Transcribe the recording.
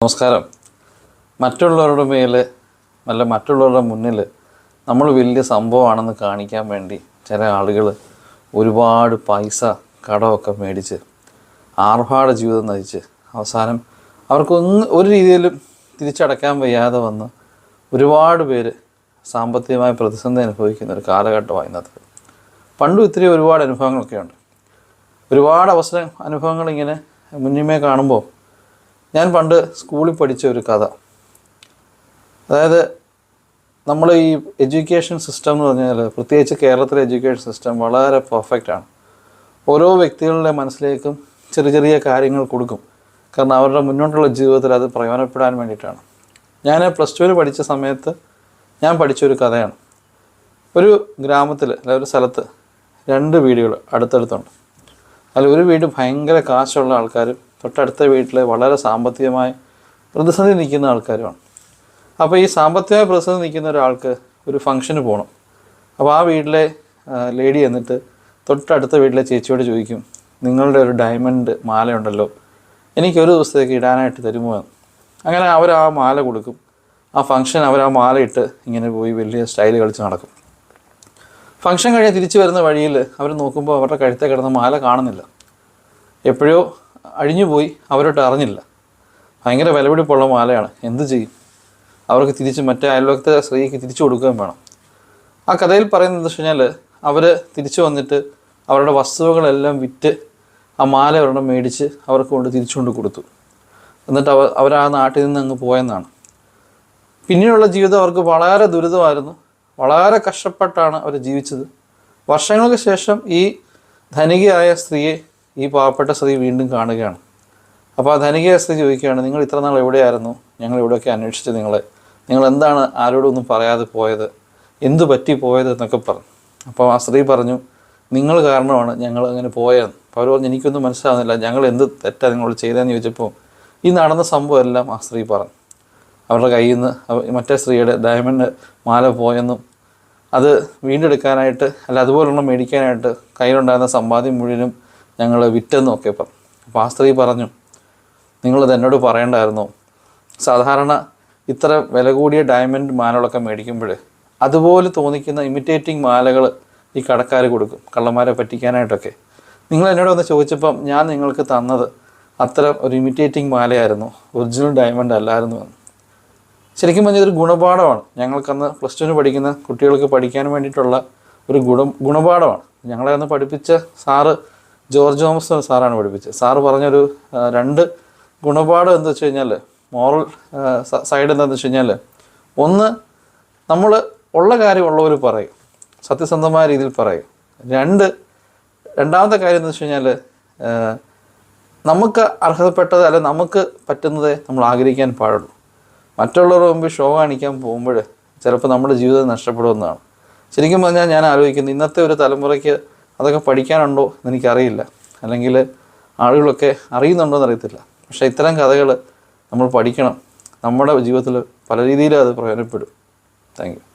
നമസ്കാരം. മറ്റുള്ളവരുടെ മേൽ അല്ല മറ്റുള്ളവരുടെ മുന്നിൽ നമ്മൾ വലിയ സംഭവമാണെന്ന് കാണിക്കാൻ വേണ്ടി ചില ആളുകൾ ഒരുപാട് പൈസ കടമൊക്കെ മേടിച്ച് ആർഭാട ജീവിതം നയിച്ച് അവസാനം അവർക്കൊന്ന് ഒരു രീതിയിലും തിരിച്ചടക്കാൻ വയ്യാതെ വന്ന് ഒരുപാട് പേര് സാമ്പത്തികമായ പ്രതിസന്ധി അനുഭവിക്കുന്ന ഒരു കാലഘട്ടമാണ് ഇന്നത്തെ. പണ്ടും ഇത്തിരി ഒരുപാട് അനുഭവങ്ങളൊക്കെ ഉണ്ട് ഒരുപാട് അവസരം അനുഭവങ്ങൾ ഇങ്ങനെ മുന്നിമേ കാണുമ്പോൾ ഞാൻ പണ്ട് സ്കൂളിൽ പഠിച്ച ഒരു കഥ. അതായത് നമ്മൾ ഈ എഡ്യൂക്കേഷൻ സിസ്റ്റം എന്ന് പറഞ്ഞാൽ പ്രത്യേകിച്ച് കേരളത്തിലെ എഡ്യൂക്കേഷൻ സിസ്റ്റം വളരെ പെർഫെക്റ്റ് ആണ്. ഓരോ വ്യക്തികളുടെ മനസ്സിലേക്കും ചെറിയ ചെറിയ കാര്യങ്ങൾ കൊടുക്കും. കാരണം അവരുടെ മുന്നോട്ടുള്ള ജീവിതത്തിൽ അത് പ്രയോജനപ്പെടാൻ വേണ്ടിയിട്ടാണ്. ഞാൻ പ്ലസ് ടുവിൽ പഠിച്ച സമയത്ത് ഞാൻ പഠിച്ച ഒരു കഥയാണ്. ഒരു ഗ്രാമത്തിൽ അല്ലെ ഒരു സ്ഥലത്ത് രണ്ട് വീടുകൾ അടുത്തടുത്തുണ്ട്. അതിൽ ഒരു വീട് ഭയങ്കര കാശുള്ള ആൾക്കാരും തൊട്ടടുത്ത വീട്ടിലെ വളരെ സാമ്പത്തികമായി പ്രതിസന്ധി നിൽക്കുന്ന ആൾക്കാരുമാണ്. അപ്പോൾ ഈ സാമ്പത്തികമായി പ്രതിസന്ധി നിൽക്കുന്ന ഒരാൾക്ക് ഒരു ഫംഗ്ഷന് പോകണം അപ്പോൾ ആ വീട്ടിലെ ലേഡി എന്നിട്ട് തൊട്ടടുത്ത വീട്ടിലെ ചേച്ചിയോട് ചോദിക്കും നിങ്ങളുടെ ഒരു ഡയമണ്ട് മാലയുണ്ടല്ലോ എനിക്ക് ഒരു ദിവസത്തേക്ക് ഇടാനായിട്ട് തരുമോ എന്ന്? അങ്ങനെ അവർ ആ മാല കൊടുക്കും. ആ ഫംഗ്ഷൻ അവർ ആ മാല ഇട്ട് ഇങ്ങനെ പോയി വലിയ സ്റ്റൈൽ കളിച്ച് നടക്കും. ഫംഗ്ഷൻ കഴിഞ്ഞ് തിരിച്ചു വരുന്ന വഴിയിൽ അവർ നോക്കുമ്പോൾ അവരുടെ കഴുത്തെ കിടന്ന മാല കാണുന്നില്ല. എപ്പോഴോ അഴിഞ്ഞുപോയി അവരോട്ട് അറിഞ്ഞില്ല. ഭയങ്കര വിലപിടിപ്പുള്ള മാലയാണ്. എന്ത് ചെയ്യും? അവർക്ക് തിരിച്ച് മറ്റേ അയൽവക്കത്തെ സ്ത്രീക്ക് തിരിച്ചു കൊടുക്കുകയും വേണം. ആ കഥയിൽ പറയുന്നത് എന്താ വെച്ച് കഴിഞ്ഞാൽ അവർ തിരിച്ചു വന്നിട്ട് അവരുടെ വസ്തുവകളെല്ലാം വിറ്റ് ആ മാല അവരുടെ മേടിച്ച് അവർക്ക് കൊണ്ട് തിരിച്ചു കൊണ്ട് കൊടുത്തു. എന്നിട്ട് അവർ അവർ ആ നാട്ടിൽ നിന്ന് അങ്ങ് പോയെന്നാണ്. പിന്നീടുള്ള ജീവിതം അവർക്ക് വളരെ ദുരിതമായിരുന്നു. വളരെ കഷ്ടപ്പെട്ടാണ് അവർ ജീവിച്ചത്. വർഷങ്ങൾക്ക് ശേഷം ഈ ധനികയായ സ്ത്രീയെ ഈ പാവപ്പെട്ട സ്ത്രീ വീണ്ടും കാണുകയാണ്. അപ്പോൾ ആ ധനികയ സ്ത്രീ ചോദിക്കുകയാണ് നിങ്ങൾ ഇത്ര നാൾ എവിടെയായിരുന്നു? ഞങ്ങൾ ഇവിടെയൊക്കെ അന്വേഷിച്ച് നിങ്ങളെ. നിങ്ങൾ എന്താണ് ആരോടൊന്നും പറയാതെ പോയത്? എന്തു പറ്റി പോയത്? എന്നൊക്കെ പറഞ്ഞു. അപ്പോൾ ആ സ്ത്രീ പറഞ്ഞു നിങ്ങൾ കാരണമാണ് ഞങ്ങൾ അങ്ങനെ പോയതെന്ന് അപ്പോൾ അവർ പറഞ്ഞു എനിക്കൊന്നും മനസ്സിലാവുന്നില്ല. ഞങ്ങൾ എന്ത് തെറ്റാണ് നിങ്ങളോട് ചെയ്തതെന്ന് ചോദിച്ചപ്പോൾ ഈ നടന്ന സംഭവം എല്ലാം ആ സ്ത്രീ പറഞ്ഞു. അവരുടെ കയ്യിൽ നിന്ന് മറ്റേ സ്ത്രീയുടെ ഡയമണ്ട് മാല പോയെന്നും അത് വീണ്ടെടുക്കാനായിട്ട് അല്ല അതുപോലുള്ള മേടിക്കാനായിട്ട് കയ്യിലുണ്ടായിരുന്ന സമ്പാദ്യം മുഴുവനും ഞങ്ങൾ വിറ്റെന്നൊക്കെ പറഞ്ഞു അപ്പോൾ ആ സ്ത്രീ പറഞ്ഞു നിങ്ങളത് എന്നോട് പറയണ്ടായിരുന്നു. സാധാരണ ഇത്ര വില കൂടിയ ഡയമണ്ട് മാലകളൊക്കെ മേടിക്കുമ്പോൾ അതുപോലെ തോന്നിക്കുന്ന ഇമിറ്റേറ്റിംഗ് മാലകൾ ഈ കടക്കാർ കൊടുക്കും കള്ളന്മാരെ പറ്റിക്കാനായിട്ടൊക്കെ. നിങ്ങൾ എന്നോട് ഒന്ന് ചോദിച്ചപ്പം ഞാൻ നിങ്ങൾക്ക് തന്നത് അത്തരം ഒരു ഇമിറ്റേറ്റിംഗ് മാലയായിരുന്നു ഒറിജിനൽ ഡയമണ്ട് അല്ലായിരുന്നു എന്ന്. ശരിക്കും പറഞ്ഞാൽ ഇതൊരു ഗുണപാഠമാണ്. ഞങ്ങൾക്കന്ന് പ്ലസ് ടുവിന് പഠിക്കുന്ന കുട്ടികൾക്ക് പഠിക്കാൻ വേണ്ടിയിട്ടുള്ള ഒരു ഗുണം ഗുണപാഠമാണ്. ഞങ്ങളെ അന്ന് പഠിപ്പിച്ച സാറ് ജോർജ് തോമസ് സാറാണ് പഠിപ്പിച്ചത്. സാറ് പറഞ്ഞൊരു രണ്ട് ഗുണപാഠം എന്താ വെച്ച് കഴിഞ്ഞാൽ മോറൽ സൈഡ് എന്താണെന്ന് വെച്ച് കഴിഞ്ഞാൽ ഒന്ന് നമ്മൾ ഉള്ള കാര്യം ഉള്ളവർ പറയും. സത്യസന്ധമായ രീതിയിൽ പറയും. രണ്ട് രണ്ടാമത്തെ കാര്യം എന്ന് വെച്ച് കഴിഞ്ഞാൽ നമുക്ക് അർഹതപ്പെട്ടത് അല്ല നമുക്ക് പറ്റുന്നതേ നമ്മൾ ആഗ്രഹിക്കാൻ പാടുള്ളൂ. മറ്റുള്ളവരുടെ മുമ്പിൽ ഷോ കാണിക്കാൻ പോകുമ്പോൾ ചിലപ്പോൾ നമ്മുടെ ജീവിതം നഷ്ടപ്പെടുമെന്നാണ്. ശരിക്കും പറഞ്ഞാൽ ഞാൻ ആലോചിക്കുന്നു ഇന്നത്തെ ഒരു തലമുറയ്ക്ക് അതൊക്കെ പഠിക്കാനുണ്ടോ എന്നെനിക്കറിയില്ല. അല്ലെങ്കിൽ ആളുകളൊക്കെ അറിയുന്നുണ്ടോ എന്നറിയത്തില്ല. പക്ഷേ ഇത്തരം കഥകൾ നമ്മൾ പഠിക്കണം. നമ്മുടെ ജീവിതത്തിൽ പല രീതിയിലും അത് പ്രയോജനപ്പെടും. താങ്ക്